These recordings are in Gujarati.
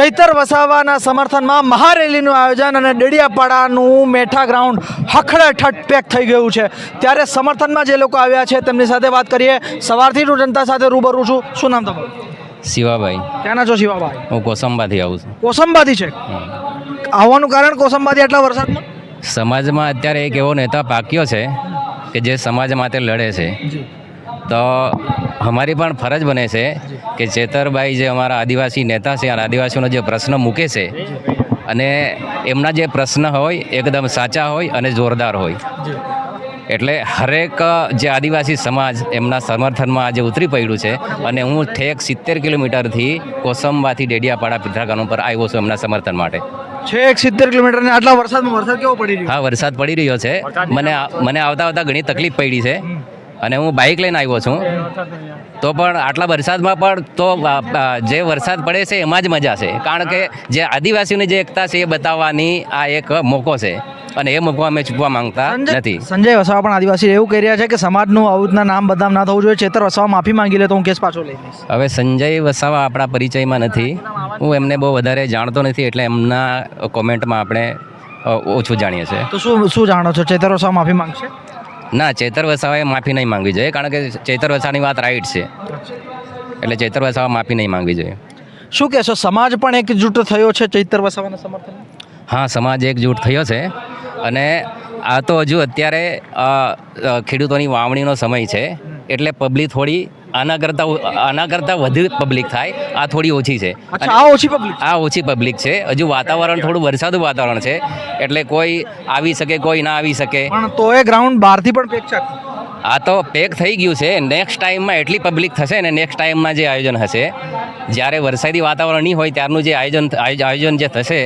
ચૈતર વસાવાના સમર્થનમાં મહારેલીનું આયોજન અને ડેડિયાપાડાનું મેઠા ગ્રાઉન્ડ હખડે ઠઠ પેક થઈ ગયું છે. ત્યારે સમર્થનમાં જે લોકો આવ્યા છે તેમની સાથે વાત કરીએ. સવારથી હું જનતા સાથે રૂબરૂ છું. શું નામ તમારું? શિવાભાઈ. ક્યાંના છો શિવાભાઈ? હું કોસંબાથી આવું છું. કોસંબાથી છે? આવવાનું કારણ કોસંબાથી આટલા વરસાદમાં? સમાજમાં અત્યારે એક એવો નેતા પાક્યો છે કે જે સમાજ માટે લડે છે. તો અમારી પણ ફરજ બને છે કે ચેતરભાઈ જે અમારા આદિવાસી નેતા છે અને આદિવાસીઓનો જે પ્રશ્ન મૂકે છે અને એમના જે પ્રશ્ન હોય એકદમ સાચા હોય અને જોરદાર હોય. એટલે હરેક જે આદિવાસી સમાજ એમના સમર્થનમાં આજે ઉતરી પડ્યું છે અને હું ઠેક સિત્તેર કિલોમીટરથી કોસંબાથી ડેડિયાપાડા પિથરાગામ પર આવ્યો છું એમના સમર્થન માટે. છેક સિત્તેર કિલોમીટર ને આટલા વરસાદમાં વરસાદ કેવો પડી રહ્યો? હા વરસાદ પડી રહ્યો છે. મને મને આવતા આવતા ઘણી તકલીફ પડી છે. અને હું બાઇક લઈને આવ્યો છું. તો પણ આટલા વરસાદમાં પણ તો જે વરસાદ પડે છે એમાં જ મજા છે. કારણ કે જે આદિવાસીઓની જે એકતા છે એ બતાવવાની આ એક મોકો છે. અને એ મોકો અમે ચૂકવા માંગતા નથી. સંજય વસાવા પણ આદિવાસી એવું કહી રહ્યા છે કે સમાજનું આવું રીતના નામ બદનામ ના થવું જોઈએ. ચેતર વસાવા માફી માંગી લે તો હું કેસ પાછો લઈ હવે સંજય વસાવા આપણા પરિચયમાં નથી. હું એમને બહુ વધારે જાણતો નથી એટલે એમના કોમેન્ટમાં આપણે ઓછું જાણીએ છીએ. તો શું શું જાણો છો? ચેતર વસાવા માફી માંગશે? ના ચેતર વસાવાએ માફી નહીં માંગવી જોઈએ કારણ કે ચેતર વસાવાની વાત રાઈટ છે. એટલે ચેતર વસાવા માફી નહીં માંગવી જોઈએ. શું કહેશો સમાજ પણ એકજૂટ થયો છે ચૈતર વસાવાના સમર્થન હા સમાજ એકજૂટ થયો છે. અને આ તો હજુ અત્યારે ખેડૂતોની વાવણીનો સમય છે. એટલે પબ્લિક થોડી આના કરતાં આના કરતાં વધુ પબ્લિક થાય. આ થોડી ઓછી છે. આ ઓછી પબ્લિક આ ઓછી પબ્લિક છે. હજુ વાતાવરણ થોડું વરસાદનું વાતાવરણ છે. એટલે કોઈ આવી શકે કોઈ ના આવી શકે. પણ તો એ ગ્રાઉન્ડ બહારથી પણ પેક છે. આ તો પેક થઈ ગયું છે. નેક્સ્ટ ટાઈમમાં એટલી પબ્લિક થશે ને નેક્સ્ટ ટાઈમમાં જે આયોજન હશે જ્યારે વરસાદી વાતાવરણ નહીં હોય ત્યારનું જે આયોજન આયોજન જે થશે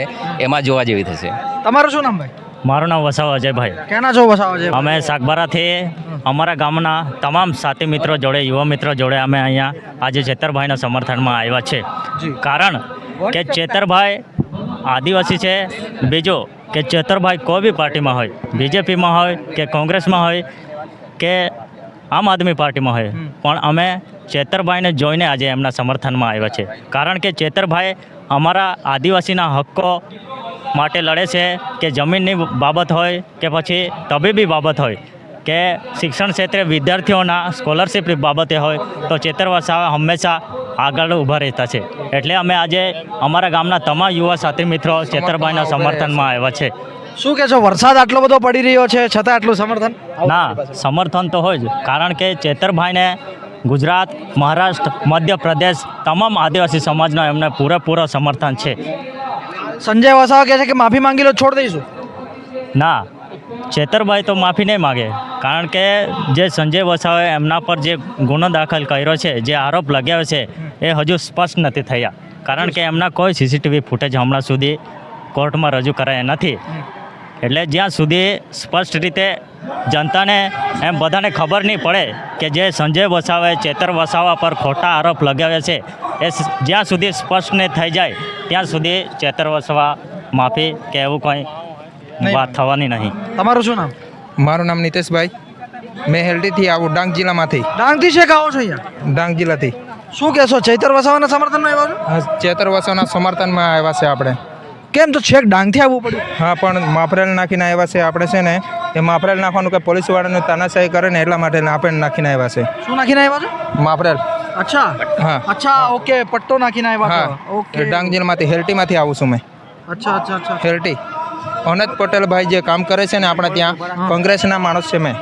એમાં જોવા જેવી થશે. તમારું શું નામ ભાઈ? મારું નામ વસાવા અજયભાઈ. ક્યાંના છો વસાવા અજય અમે સાગબારાથી અમારા ગામના તમામ સાથી મિત્રો જોડે યુવા મિત્રો જોડે અમે અહીંયા આજે ચેતરભાઈના સમર્થનમાં આવ્યા છે. કારણ કે ચેતરભાઈ આદિવાસી છે. બીજો કે ચેતરભાઈ કોઈ બી પાર્ટીમાં હોય બીજેપીમાં હોય કે કોંગ્રેસમાં હોય કે આમ આદમી પાર્ટીમાં હોય પણ અમે ચેતરભાઈને જોઈને આજે એમના સમર્થનમાં આવ્યા છે. કારણ કે ચેતરભાઈ અમારા આદિવાસીના હક્કો માટે લડે છે કે જમીનની બાબત હોય કે પછી તબીબી બાબત હોય કે શિક્ષણ ક્ષેત્રે વિદ્યાર્થીઓના સ્કોલરશિપ બાબતે હોય તો ચેતર વસાવા હંમેશા આગળ ઊભા રહેતા છે. એટલે અમે આજે અમારા ગામના તમામ યુવા સાથી મિત્રો ચેતરભાઈના સમર્થનમાં આવ્યા છે. શું કહેશો વરસાદ આટલો બધો પડી રહ્યો છે છતાં આટલું સમર્થન? ના સમર્થન તો હોય જ કારણ કે ચેતરભાઈને ગુજરાત મહારાષ્ટ્ર મધ્યપ્રદેશ તમામ આદિવાસી સમાજનો એમને પૂરેપૂરો સમર્થન છે. સંજય વસાવા કહે છે કે માફી માંગી લો, છોડ દઈશું. ના, ચેતરભાઈ તો માફી નહીં માગે. કારણ કે જે સંજય વસાવાએ એમના પર જે ગુનો દાખલ કર્યો છે, જે આરોપ લગાવ્યો છે, એ હજુ સ્પષ્ટ નથી થયા. કારણ કે એમના કોઈ સીસીટીવી ફૂટેજ હમણાં સુધી કોર્ટમાં રજૂ કરાયા નથી. એટલે જ્યાં સુધી સ્પષ્ટ રીતે જનતાને એમ બધાને ખબર નહીં પડે કે જે સંજય વસાવે ચેતર વસાવા પર ખોટા આરોપ લગાવે છે એ જ્યાં સુધી સ્પષ્ટ નહીં થઈ જાય ત્યાં સુધી ચેતર વસાવા માફી કે એવું કંઈ વાત થવાની નહીં. તમારું શું નામ? મારું નામ નિતેશભાઈ. મેં હેલ્ટીથી આવું ડાંગ જિલ્લામાંથી. ડાંગથી છે કે આવો છો અહીંયા? ડાંગ જિલ્લાથી. શું કહેશો ચેતર વસાવાના સમર્થનમાં આવ્યા છો? ચેતર વસાવાના સમર્થનમાં આવ્યા છે આપણે. કેમ તો છેક ડાંગથી આવવું પડ્યું? હા પણ માફરેલ નાખીને આવ્યા છે આપણે છે ને એ માફરેલ નાખવાનું કે પોલીસવાળાને તાનાશાહી કરે ને એટલા માટે આપણે નાખીને આવ્યા છે. શું નાખીને આવ્યા છે? માફરેલ. અચ્છા. હા. અચ્છા ઓકે પટ્ટો નાખીને આવ્યા હા. છો ઓકે ડાંગ જિલ્લામાંથી હેલ્ટીમાંથી આવું છું મેં. અચ્છા અચ્છા અચ્છા. હેલ્ટી. અનંત પટેલભાઈ જે કામ કરે છે ને આપણે ત્યાં કોંગ્રેસના માણસ છે મેં.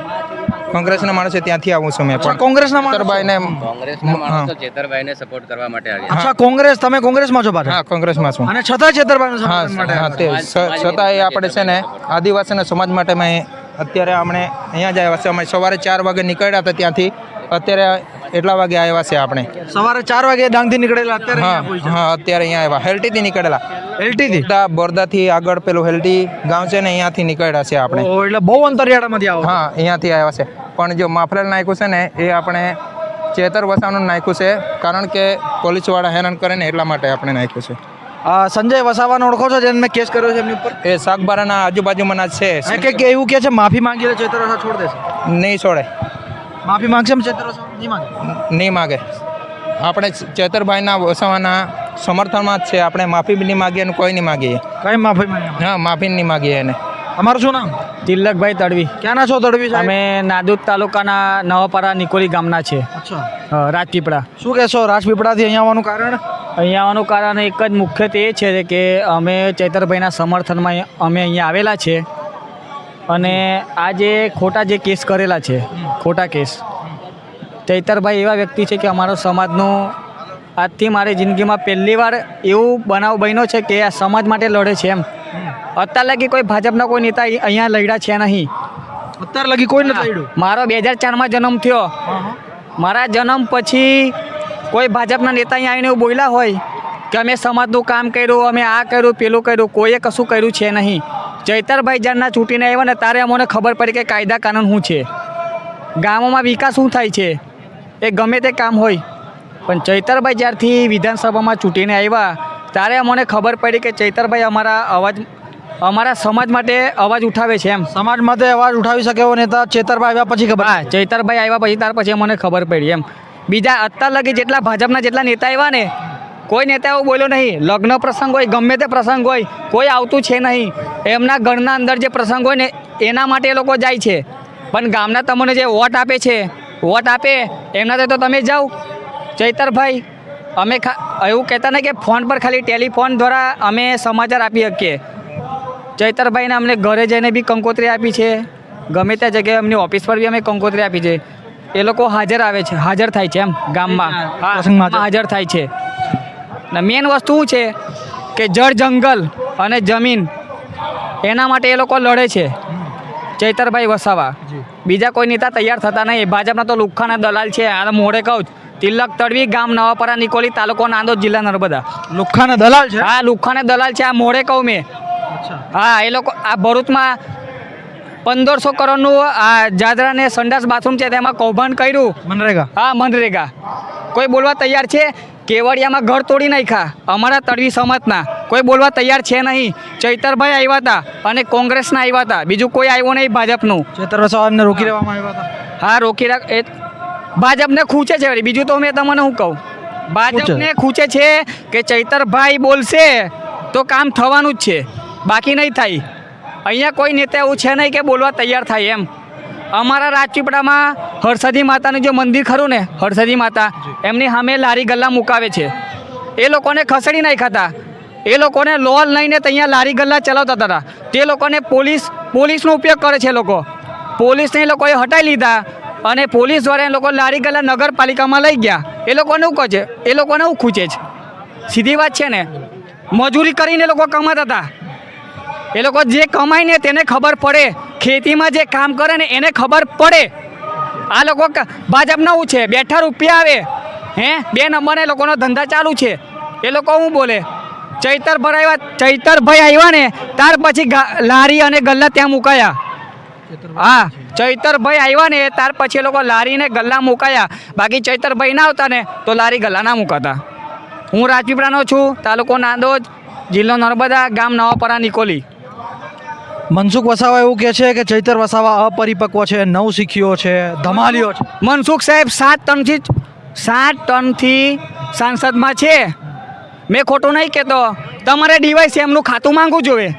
કોંગ્રેસના માણસ છે ત્યાંથી આવું છું મેં પણ. કોંગ્રેસના માણસભાઈને ચેતરભાઈને કોંગ્રેસના માણસો સપોર્ટ કરવા માટે આવ્યા. અચ્છા કોંગ્રેસ તમે કોંગ્રેસમાં છો પાછા? હા કોંગ્રેસમાં છું. અને છતાં ચેતરભાઈનું હા માટે હા તે છતાં એ આપણે છે ને આદિવાસીના સમાજ માટે મેં અત્યારે આપણે અહીંયા જ આવ્યા છે અમે સવારે ચાર વાગે નીકળ્યા હતા ત્યાંથી. અત્યારે એટલા વાગે આવ્યા છે આપણે. સવારે ચાર વાગે ડાંગથી નીકળેલા અત્યારે હા હા અત્યારે અહીંયા આવ્યા. હેલ્ટીથી નીકળેલા. હેલ્ટીથી? બોરદાથી આગળ પેલું હેલ્ટી ગામ છે ને અહીંયાથી નીકળ્યા છે આપણે. એટલે બહુ અંતરિયાળામાંથી આવો હા અહીંયાથી આવ્યા છે. પણ જો માફરેલ નાખ્યું છે ને એ આપણે ચેતર વસાવાનું નાખ્યું છે કારણ કે પોલીસવાળા હેરાન કરે ને એટલા માટે આપણે નાખ્યું છે. આ સંજય વસાવાનો ઓળખો છો જેને મેં કેસ કર્યો છે એમની ઉપર? એ શાકબારાના આજુબાજુમાં છે. કે એવું કે છે માફી માંગી લે ચેતર વસા છોડ દેશે? નહીં છોડે. માફી માંગશે ચેતર નહીં માગે? નહીં માગે. આપણે ચેતરભાઈના વસાવાના સમર્થનમાં જ છે. આપણે માફી બી નહીં માગીએ અને કોઈ નહીં માગીએ. કઈ માફી માંગે હા માફી નહીં માગીએ એને. તમારું શું નામ? તિલકભાઈ તડવી. ક્યાંના છો તડવી અમે નાદુદ તાલુકાના નવાપારા નિકોલી ગામના છે. અચ્છા. રાજપીપળા. શું કહેશો? રાજપીપળાથી અહીંયા આવવાનું કારણ? અહીંયા આવવાનું કારણ એક જ મુખ્યત્વે એ છે કે અમે ચૈતરભાઈના સમર્થનમાં અમે અહીંયા આવેલા છે. અને આ જે ખોટા જે કેસ કરેલા છે ખોટા કેસ ચૈતરભાઈ એવા વ્યક્તિ છે કે અમારો સમાજનું આજથી મારી જિંદગીમાં પહેલી વાર એવું બનાવ બન્યો છે કે આ સમાજ માટે લડે છે એમ. અત્યાર લગી કોઈ ભાજપના કોઈ નેતા અહીંયા લડ્યા છે નહીં. અત્યાર લગી કોઈ નથી લડ્યું? મારો બે હજાર ચારમાં જન્મ થયો. મારા જન્મ પછી કોઈ ભાજપના નેતા અહીંયા આવીને એવું બોલ્યા હોય કે અમે સમાજનું કામ કર્યું અમે આ કર્યું પેલું કર્યું કોઈએ કશું કર્યું છે નહીં. ચૈતરભાઈ જ્યારના ચૂંટીને આવ્યા ને ત્યારે અમને ખબર પડી કે કાયદા કાનૂન શું છે? ગામોમાં વિકાસ શું થાય છે? એ ગમે તે કામ હોય. પણ ચૈતરભાઈ જ્યારથી વિધાનસભામાં ચૂંટીને આવ્યા ત્યારે અમને ખબર પડી કે ચૈતરભાઈ અમારા અવાજ અમારા સમાજ માટે અવાજ ઉઠાવે છે એમ. સમાજ માટે અવાજ ઉઠાવી શકે એવો નેતા ચેતરભાઈ આવ્યા પછી ખબર હા ચૈતરભાઈ આવ્યા પછી ત્યાર પછી મને ખબર પડી એમ. બીજા અત્યાર લગી જેટલા ભાજપના જેટલા નેતા આવ્યા ને કોઈ નેતા એવું બોલ્યો નહીં. લગ્ન પ્રસંગ હોય ગમે તે પ્રસંગ હોય કોઈ આવતું છે નહીં. એમના ઘરના અંદર જે પ્રસંગ હોય ને એના માટે એ લોકો જાય છે. પણ ગામના તમને જે વોટ આપે છે વોટ આપે એમના તો તમે જાઓ. ચૈતરભાઈ અમે ખા એવું કહેતા ને કે ફોન પર ખાલી ટેલિફોન દ્વારા અમે સમાચાર આપી શકીએ. ચૈતરભાઈને અમને ઘરે જઈને બી કંકોત્રી આપી છે. ગમે ત્યાં જગ્યાએ એમની ઓફિસ પર બી અમે કંકોત્રી આપી છે. એ લોકો હાજર આવે છે હાજર થાય છે એમ ગામમાં. હાજર થાય છે. ને મેન વસ્તુ શું છે કે જળ જંગલ અને જમીન એના માટે એ લોકો લડે છે. ચૈતરભાઈ વસાવા. બીજા કોઈ નેતા તૈયાર થતા નહીં. ભાજપના તો લુખ્ખાના દલાલ છે. આ મોડે કહું. તિલક તડવી ગામ નવાપરા નિકોલી તાલુકો નાંદોદ જિલ્લા નર્મદા. લુખ્ખાના દલાલ છે? હા લુખ્ખાને દલાલ છે. આ મોડે કહું મેં. હા એ લોકો આ ભરૂચમાં પંદરસો કરોડનું આ જાદરા ને સંડાસ બાથરૂમ છે. તેમાં કૌભાંડ કર્યું. મનરેગા. હા મનરેગા. કોઈ બોલવા તૈયાર છે? કેવડિયામાં ઘર તોડી નાખ્યા. અમારા તળવી સમાજના. કોઈ બોલવા તૈયાર છે નહીં. ચૈતરભાઈ આવ્યા હતા અને કોંગ્રેસના આવ્યા હતા. બીજું કોઈ આવ્યું નહીં ભાજપનું. ચેતર વસાવાને રોકી લેવામાં આવ્યા હતા. હા રોકી રાખ. એ ભાજપને ખૂંચે છે બીજું તો મેં તમને હું કહું? ભાજપને ખૂંચે છે કે ચૈતરભાઈ બોલશે તો કામ થવાનું જ છે. બાકી નહીં થાય. અહીંયા કોઈ નેતા એવું છે નહીં કે બોલવા તૈયાર થાય એમ. અમારા રાજપીપળામાં હરસદી માતાનું જે મંદિર ખરું ને, હરસદી માતા, એમની સામે લારી ગલ્લા મુકાવે છે. એ લોકોને ખસેડી નાખ્યા હતા. એ લોકોને લોલ લઈને ત્યાં લારી ગલ્લા ચલાવતા હતા. તે લોકોને પોલીસ, પોલીસનો ઉપયોગ કરે છે લોકો. પોલીસને એ લોકોએ હટાવી લીધા અને પોલીસ દ્વારા એ લોકો લારી ગલ્લા નગરપાલિકામાં લઈ ગયા. એ લોકોને કહે છે? એ લોકોને શું ખૂચે છે? સીધી વાત છે ને? મજૂરી કરીને લોકો કમાતા હતા. એ લોકો જે કમાય ને તેને ખબર પડે. ખેતીમાં જે કામ કરે ને એને ખબર પડે. આ લોકો ભાજપના શું છે બેઠા રૂપિયા આવે. હે? બે નંબરને લોકોનો ધંધા ચાલુ છે. એ લોકો શું બોલે? ચૈતરભાઈ આવ્યા ચૈતરભાઈ આવ્યા ને, ત્યાર પછી લારી અને ગલ્લા ત્યાં મુકાયા. હા, ચૈતરભાઈ આવ્યા ને, ત્યાર પછી એ લોકો લારી ને ગલ્લા મુકાયા. બાકી ચૈતરભાઈ ના આવતા ને, તો લારી ગલ્લા ના મુકાતા. હું રાજપીપળાનો છું, તાલુકો નાંદોદ, જિલ્લો નર્મદા, ગામ નવાપરા, નિકોલી. મનસુખ વસાવા એવું કહે છે કે ચૈતર વસાવા અપરિપક્વ છે, નવ શીખ્યો છે, ધમાલ્યો છે. મનસુખ સાહેબ, સાત ટનથી સાત ટનથી સાંસદમાં છે. મેં ખોટું નહીં કહેતો. તમારે ડીવાય સીએમનું ખાતું માંગવું જોવે.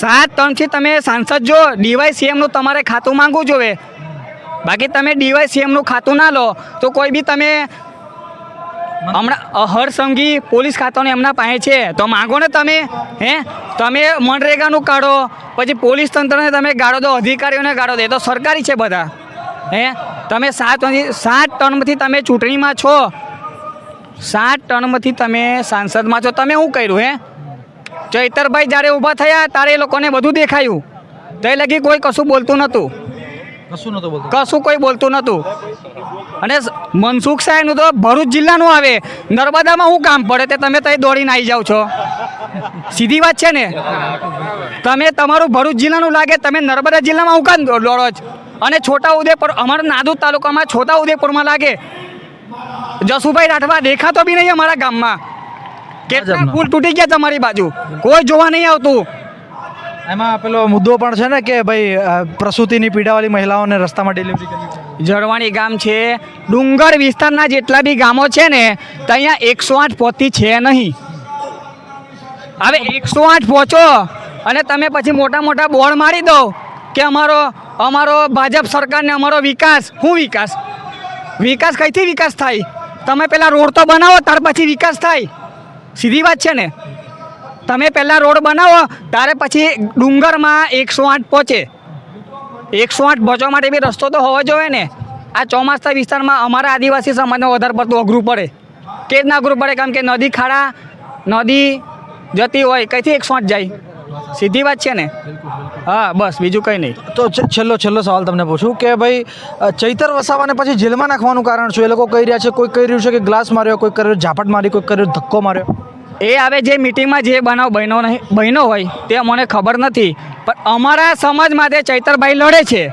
સાત ટનથી તમે સાંસદ જો, ડીવાય સીએમનું તમારે ખાતું માંગવું જોવે. બાકી તમે ડીવાય સીએમનું ખાતું ના લો, તો કોઈ બી તમે હમણાં હરસંઘી પોલીસ ખાતાનું એમના પાસે છે. તો માંગો ને તમે, હે? તમે મનરેગાનું કાઢો, પછી પોલીસ તંત્રને તમે ગાળો દો, અધિકારીઓને ગાળો દો. તો સરકારી છે બધા. હે? તમે સાત સાત ટર્મથી તમે ચૂંટણીમાં છો. સાત ટર્મથી તમે સાંસદમાં છો. તમે શું કર્યું, હે? ચૈતરભાઈ જ્યારે ઊભા થયા, ત્યારે એ લોકોને બધું દેખાયું. તે લગી કોઈ કશું બોલતું નહોતું. કશું નતું બોલતું? કશું કોઈ બોલતું નહોતું. અને મનસુખ સાહેબનું તો ભરૂચ જિલ્લાનું આવે. નર્મદામાં શું કામ પડે તે તમે ત્યાં દોડીને આવી જાઓ છો. સીધી વાત છે ને? તમે તમારું ભરૂચ જિલ્લાનું લાગે તમે નર્મદા જિલ્લામાં હું કામ દોડો છો? અને છોટા ઉદેપુર અમારા નાદુ તાલુકામાં છોટા ઉદેપુરમાં લાગે. જસુભાઈ રાઠવા દેખાતો બી નહીં અમારા ગામમાં. કેટલા ફૂલ તૂટી ગયા તમારી બાજુ. કોઈ જોવા નહીં આવતું. એમાં પેલો મુદ્દો પણ છે ને કે ભાઈ પ્રસૂતિની પીડાવાળી મહિલાઓને રસ્તામાં ડિલિવરી કરવી જળવાણી ગામ છે. ડુંગર વિસ્તારના જેટલા બી ગામો છે ને ત્યાં એકસો આઠ પહોંચતી છે નહીં. હવે એકસો આઠ પહોંચો અને તમે પછી મોટા મોટા બોર્ડ મારી દો કે અમારો અમારો ભાજપ સરકારને અમારો વિકાસ શું વિકાસ? વિકાસ કઈથી વિકાસ થાય? તમે પેલા રોડ તો બનાવો, ત્યાર પછી વિકાસ થાય. સીધી વાત છે ને? તમે પહેલાં રોડ બનાવો ત્યારે પછી ડુંગરમાં એકસો આઠ પહોંચે. એકસો આઠ પહોંચવા માટે બી રસ્તો તો હોવો જોઈએ ને. આ ચોમાસા વિસ્તારમાં અમારા આદિવાસી સમાજને વધારે પડતું અઘરું પડે. કે જ ના અઘરું પડે? કારણ કે નદી ખાડા, નદી જતી હોય, કઈથી એકસો આઠ જાય? સીધી વાત છે ને? હા, બસ, બીજું કંઈ નહીં. તો છેલ્લો છેલ્લો સવાલ તમને પૂછું કે ભાઈ ચૈતર વસાવાને પછી જેલમાં નાખવાનું કારણ શું? એ લોકો કહી રહ્યા છે, કોઈ કહી રહ્યું છે કે ગ્લાસ માર્યો, કોઈ કર્યો ઝાપટ મારી, કોઈ કર્યો ધક્કો માર્યો. એ હવે જે મિટિંગમાં જે બનાવ બહેનો નહીં બહેનો હોય તે અમને ખબર નથી. પણ અમારા સમાજ માટે ચૈતરભાઈ લડે છે.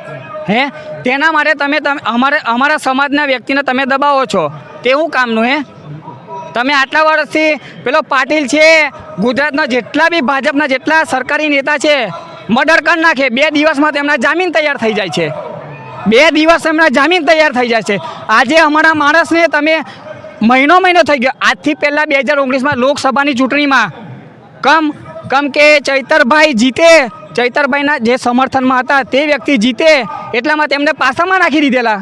હે? તેના માટે તમે તમે અમારે અમારા સમાજના વ્યક્તિને તમે દબાવો છો. તે શું કામનું, હે? તમે આટલા વર્ષથી પેલો પાટીલ છે, ગુજરાતના જેટલા બી ભાજપના જેટલા સરકારી નેતા છે, મર્ડર કરી નાખે. બે દિવસમાં તેમના જામીન તૈયાર થઈ જાય છે. બે દિવસ એમના જામીન તૈયાર થઈ જાય છે. આજે અમારા માણસને તમે મહિનો મહિનો થઈ ગયો. આજથી પહેલાં બે હજાર ઓગણીસમાં લોકસભાની ચૂંટણીમાં કમ કમ કે ચૈતરભાઈ જીતે, ચૈતરભાઈના જે સમર્થનમાં હતા તે વ્યક્તિ જીતે એટલામાં તેમને પાસામાં નાખી દીધેલા.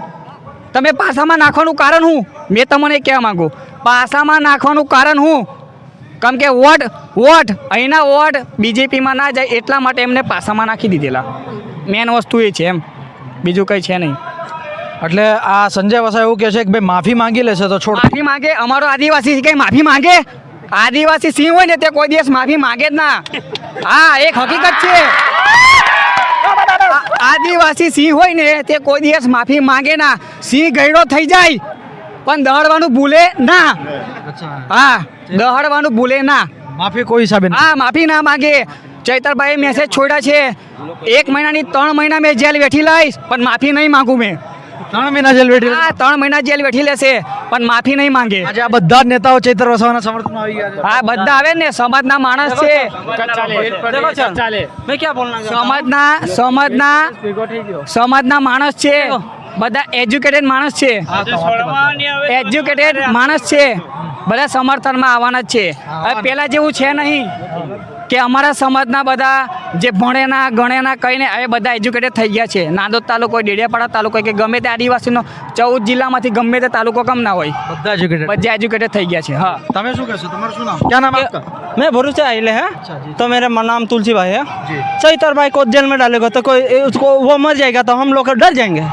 તમે પાસામાં નાખવાનું કારણ શું મેં તમને કહેવા માગું. પાસામાં નાખવાનું કારણ શું કેમ કે વોટ વોટ, અહીંના વોટ બીજેપીમાં ના જાય એટલા માટે એમને પાસામાં નાખી દીધેલા. મેન વસ્તુ એ છે એમ. બીજું કંઈ છે નહીં. એટલે આ સંજય વસાવા એવું કહે છે કે ભાઈ માફી માંગી લેશે તો છોડ માફી માંગે? અમારો આદિવાસી કઈ માફી માંગે? આદિવાસી સિંહ હોય ને તે કોઈ દિવસ માફી માંગે જ ના. હા એક હકીકત છે. આદિવાસી સિંહ હોય ને તે કોઈ દિવસ માફી માંગે ના. સિંહ ગયડો થઈ જાય પણ દહડવાનું ભૂલે ના. હા દહડવાનું ભૂલે ના. માફી કોઈ હિસાબે હા માફી ના માંગે. ચૈતરભાઈ મેસેજ છોડ્યા છે. એક મહિનાની ત્રણ મહિના મેં જેલ વેઠી લઈશ પણ માફી નહીં માંગુ મેં. ત્રણ મહિના જેલ વેઠી હા ત્રણ મહિના જેલ બેઠી લેશે પણ માફી નહીં માંગે. આજે આ બધા જ નેતાઓ ચૈતર વસાવાના સમર્થનમાં આવી ગયા છે. હા બધા આવે ને સમાજના માણસ છે. સમાજના સમાજના સમાજના માણસ છે. બધા એજ્યુકેટેડ માણસ છે. એજ્યુકેટેડ માણસ છે. બધા સમર્થનમાં આવવાના જ છે. હવે પહેલાં જેવું છે નહીં. કે અમારા સમાજના બધા જે ભણેના ગણેના કહીને હવે બધા એજ્યુકેટેડ થઈ ગયા છે નાંદોદ તાલુકો હોય ડેડિયાપાડા તાલુકો હોય કે ગમે તે આદિવાસીનો ચૌદ જિલ્લામાંથી ગમે તે તાલુકો કમ ના હોય બધા એજ્યુકેટેડ બધા એજ્યુકેટેડ થઈ ગયા છે હા તમે શું કહેશો તમારું શું નામ ક્યાં નામ આપકા मैं भरोसे आइले हैं तो मेरा म- नाम तुलसी भाई है जी। चैतर भाई को जेल में डालेगा तो कोई ए, उसको वो मर जाएगा तो हम लोग डर जाएंगे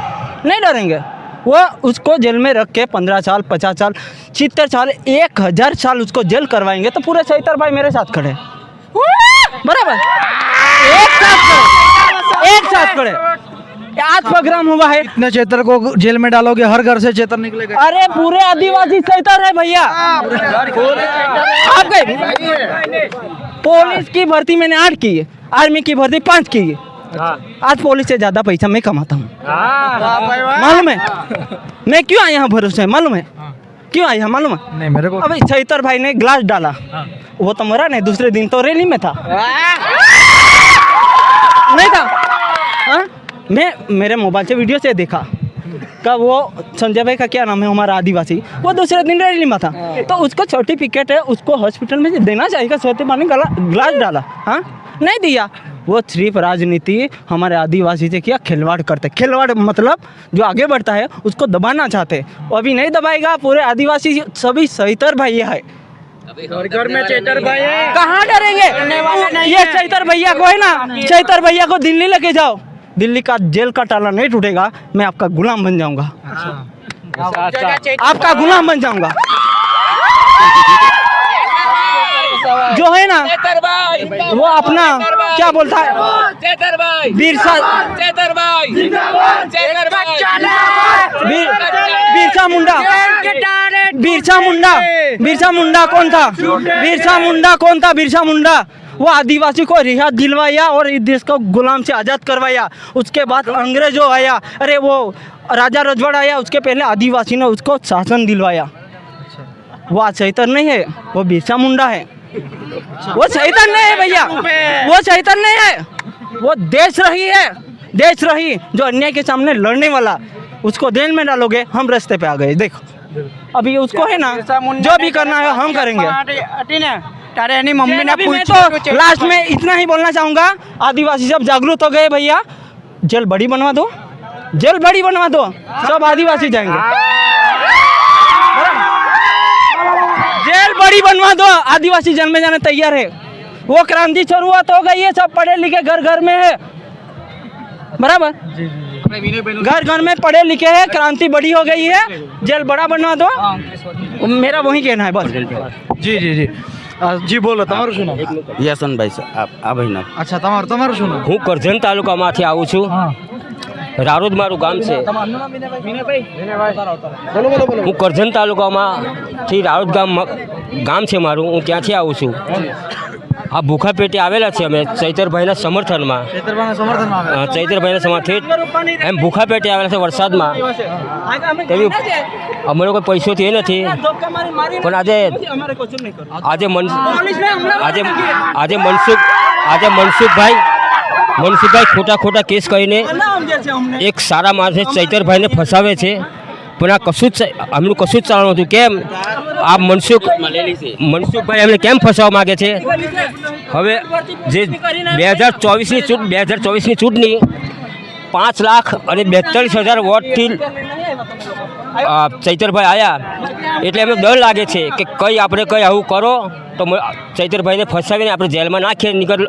नहीं डरेंगे वो उसको जेल में रख के पंद्रह साल पचास साल छिहत्तर साल एक हजार साल उसको जेल करवाएंगे तो पूरे चैतर भाई मेरे साथ खड़े बराबर। एक साथ खड़े एक साथ खड़े आज प्रोग्राम हुआ है। इतने चैतर को जेल में डालोगे हर घर से चेतर निकलेगा। अरे पूरे आदिवासी चैतर है भैया। आप गए? पुलिस की भर्ती मैंने आठ की है। आर्मी की भर्ती पाँच की है। आज पुलिस से ज़्यादा पैसा मैं कमाता हूँ। मालूम है? मैं क्यों आया हूँ भरोसे? मालूम है? क्यों आया? मालूम है? नहीं मेरे को अभी चैतर भाई ने ग्लास डाला। वो तो मरा नहीं, दूसरे दिन तो रैली में था। नहीं था? हाँ? मैं, मेरे मोबाइल से वीडियो से देखा। का वो संजय भाई का क्या नाम है, हमारा आदिवासी, वो दूसरे दिन रैली में था। तो उसको सर्टिफिकेट है, उसको हॉस्पिटल में देना चाहिए सोते पानी गला ग्लास डाला। हाँ? नहीं दिया। वो सिर्फ़ राजनीति, हमारे आदिवासी से किया, खिलवाड़ करते। खिलवाड़ मतलब जो आगे बढ़ता है, उसको दबाना चाहते। वो अभी नहीं दबाएगा, पूरे आदिवासी सभी सहितर भाई है। घर में चैतर भाई कहाँ डरेंगे? ये चैतर भैया को है ना चैतर भैया को दिल्ली लेके जाओ। दिल्ली का जेल का टाला नहीं टूटेगा मैं आपका गुलाम बन जाऊँगा। आपका गुलाम बन जाऊँगा। जो है ना वो अपना क्या बोलता है? बिरसा बिरसा मुंडा। बिरसा मुंडा। बिरसा मुंडा कौन था? बिरसा मुंडा कौन था? बिरसा मुंडा। वो आदिवासी को रिहा दिलवाया और इस देश को गुलाम से आज़ाद करवाया। उसके बाद अंग्रेज़ों आया। अरे वो राजा रजवाड़ा आया। उसके पहले आदिवासी ने उसको शासन दिलवाया। वो आज चैतन नहीं है। वो बिरसा मुंडा है। वो चैतन्य है भैया। वो चैतन्य है। वो देश रही है। देश रही जो अन्याय के सामने लड़ने वाला। उसको जेल में डालोगे हम रास्ते पे आ गए। देखो। अभी उसको है ना जो भी करना है हम करेंगे। तारे मम्मी ने तो लास्ट में इतना ही बोलना चाहूँगा। आदिवासी सब जागरूक हो गए भैया। जेल बड़ी बनवा दो। जेल बड़ी बनवा दो। सब आदिवासी जाएँगे। बड़ी बनवा दो आदिवासी जेल में जाने तैयार है वो क्रांति शुरुआत हो गई है सब पढ़े लिखे घर घर में है बराबर घर घर में पढ़े लिखे हैं क्रांति बड़ी हो गई है जेल बड़ा बनवा दो मेरा वही कहना है बस જી જી જી અ, જી બોલો તમારું શું નામ યશવંતભાઈ છે આ આ ભાઈના અચ્છા તમારું તમારું શું નામ હું કરજણ તાલુકામાંથી આવું છું હા રારોદ મારું ગામ છે. હું કરજણ તાલુકામાંથી રારોદ ગામ ગામ છે મારું. હું ત્યાંથી આવું છું. આ ભૂખા પેટે આવેલા છે અમે ચૈતરભાઈના સમર્થનમાં. ચૈતરભાઈના સમર્થન એમ ભૂખા પેટે આવેલા છે વરસાદમાં. તેવી અમે લોકો પૈસોથી એ નથી. પણ આજે આજે મન આજે આજે મનસુખ આજે મનસુખભાઈ મનસુખભાઈ ખોટા ખોટા કેસ કરીને એક સારા માણસે ચૈતરભાઈને ફસાવે છે. પણ આ કશું જ આમનું કશું જ ચાલવાનું હતું કેમ? આ મનસુખ મનસુખભાઈ એમને કેમ ફસાવવા માગે છે? હવે જે બે હજાર ચોવીસની ચૂંટ બે હજાર ચોવીસની ચૂંટણી પાંચ લાખ અને બેતાલીસ હજાર વોટથી ચૈતરભાઈ આવ્યા એટલે એમને ડર લાગે છે કે કંઈ આપણે કંઈ આવું કરો તો ચૈતરભાઈને ફસાવીને આપણે જેલમાં નાખીએ નીકળ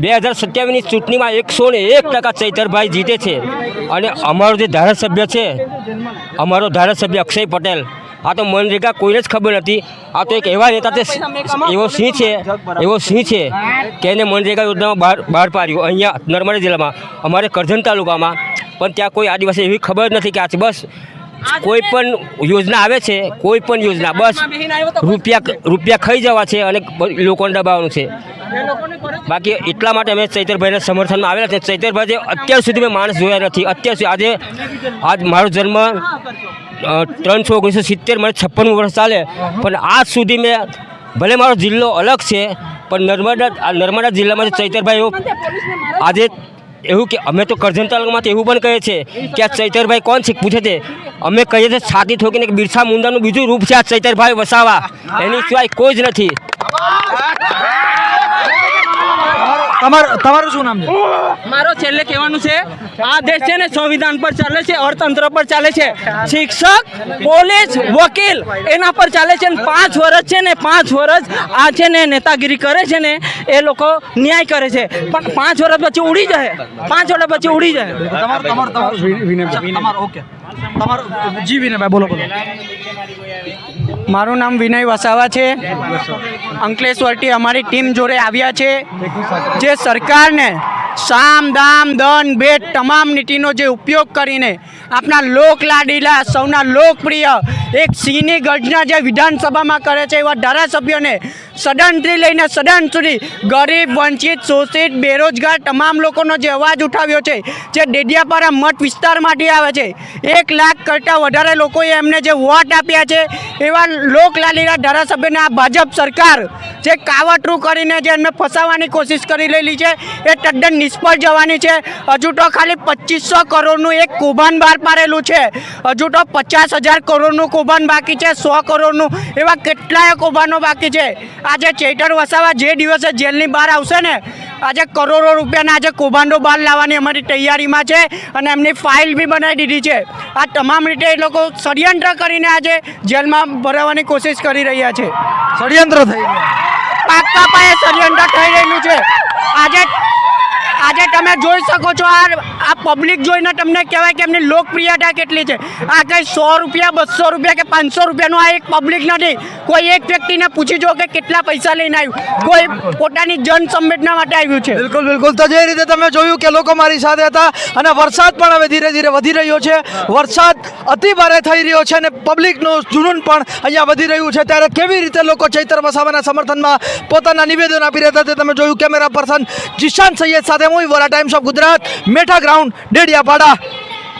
બે હજાર સત્યાવીસની ચૂંટણીમાં એકસો ને એક ટકા ચૈતરભાઈ જીતે છે. અને અમારો જે ધારાસભ્ય છે, અમારો ધારાસભ્ય અક્ષય પટેલ, આ તો મનરેગા કોઈને જ ખબર નથી. આ તો એક એવા નેતા છે, એવો સિંહ છે, એવો સિંહ છે કે એને મનરેગા યોજનામાં બહાર બહાર પાડ્યું. અહીંયા નર્મદા જિલ્લામાં, અમારે કરજણ તાલુકામાં, પણ ત્યાં કોઈ આદિવાસી એવી ખબર નથી કે આ બસ કોઈ પણ યોજના આવે છે, કોઈ પણ યોજના, બસ રૂપિયા રૂપિયા ખાઈ જવા છે અને લોકોને દબાવવાનું છે. બાકી એટલા માટે અમે ચૈતરભાઈના સમર્થનમાં આવેલા છે. ચૈતરભાઈ અત્યાર સુધી મેં માણસ જોયા નથી. અત્યાર સુધી આજે, આજ મારો જન્મ ત્રણસો ઓગણીસો સિત્તેર મને છપ્પનમું વર્ષ ચાલે. પણ આજ સુધી મેં, ભલે મારો જિલ્લો અલગ છે, પણ નર્મદા નર્મદા જિલ્લામાં જે ચૈતરભાઈ આજે એવું કે અમે તો કરજણ તાલુકામાંથી એવું પણ કહે છે કે આ ચૈતરભાઈ કોણ છે? પૂછે છે. અમે કહીએ છીએ છાતી ઠોકીને બિરસા મુંડાનું બીજું રૂપ છે આ ચૈતરભાઈ વસાવા. એની સિવાય કોઈ જ નથી. તમારું તમારું શું નામ છે? મારો છેલ્લે કહેવાનું છે આ દેશ છે ને સંવિધાન પર ચાલે છે અર્થતંત્ર પર ચાલે છે. શિક્ષક પોલીસ વકીલ એના પર ચાલે છે ને પાંચ વર્ષ છે ને પાંચ વર્ષ આ છે ને નેતાગીરી કરે છે ને એ લોકો ન્યાય કરે છે. પણ પાંચ વર્ષ પછી ઉડી જાય પાંચ વર્ષ પછી ઉડી જાય તમારું તમારું ઓકે. તમારું જી વિનયભાઈ બોલો બોલો. મારું નામ વિનય વસાવા છે. અંકલેશ્વરથી અમારી ટીમ જોડે આવ્યા છે. જે સરકારને સામ દામ દન ભેટ તમામ નીતિનો જે ઉપયોગ કરીને આપણા લોકલાડીલા, સૌના લોકપ્રિય, એક સિંહની ગર્જના જે વિધાનસભામાં કરે છે એવા ધારાસભ્યોને સદનથી લઈને સદન સુધી ગરીબ, વંચિત, શોષિત, બેરોજગાર તમામ લોકોનો જે અવાજ ઉઠાવ્યો છે, જે ડેડિયાપાડા મઠ વિસ્તારમાંથી આવે છે, એક લાખ કરતાં વધારે લોકોએ એમને જે વોટ આપ્યા છે, એવા લોકલાલીલા ધારાસભ્યને આ ભાજપ સરકાર જે કાવતરું કરીને જે એમને ફસાવવાની કોશિશ કરી રહેલી છે, એ તદ્દન નિષ્ફળ જવાની છે. હજુ તો ખાલી પચીસો કરોડનું એક કૌભાંડ બહાર પાડેલું છે. હજુ તો પચાસ હજાર કરોડનું કૌભાંડ બાકી છે સો કરોડનું. એવા કેટલાય કૌભાંડો બાકી છે. આજે ચેતર વસાવા જે દિવસે જેલની બહાર આવશે ને આજે કરોડો રૂપિયાના આજે કૌભાંડો બહાર લાવવાની અમારી તૈયારીમાં છે અને એમની ફાઇલ બી બનાવી દીધી છે. આ તમામ રીતે એ લોકો ષડયંત્ર કરીને આજે જેલમાં ભરાવવાની કોશિશ કરી રહ્યા છે. ષડયંત્ર થઈ ગયું. પાક્કા પાયે ષડયંત્ર થઈ રહેલું છે. આજે આજે તમે જોઈ શકો છો આ આ પબ્લિક જોઈને તમને કહેવાય કે એમની લોકપ્રિયતા કેટલી છે. આ કંઈ સો રૂપિયા, બસો રૂપિયા કે પાંચસો રૂપિયાનું આ એક પબ્લિક નથી. કોઈ એક વ્યક્તિને પૂછી જો કે કેટલા પૈસા લઈને આવ્યું. કોઈ પોતાની જન સંવેદના માટે આવ્યું છે. બિલકુલ બિલકુલ. તો જે રીતે તમે જોયું કે લોકો મારી સાથે હતા અને વરસાદ પણ હવે ધીરે ધીરે વધી રહ્યો છે. વરસાદ અતિ ભારે થઈ રહ્યો છે અને પબ્લિકનું જુનૂન પણ અહીંયા વધી રહ્યું છે. ત્યારે કેવી રીતે લોકો ચૈતર વસાવાના સમર્થનમાં પોતાના નિવેદન આપી રહ્યા હતા તે તમે જોયું. કેમેરા પર્સન જીશાન સૈયદ સાથે હું, વરા ટાઈમ્સ ઓફ ગુજરાત, મેઠા ગ્રાઉન્ડ ડેડિયાપાડા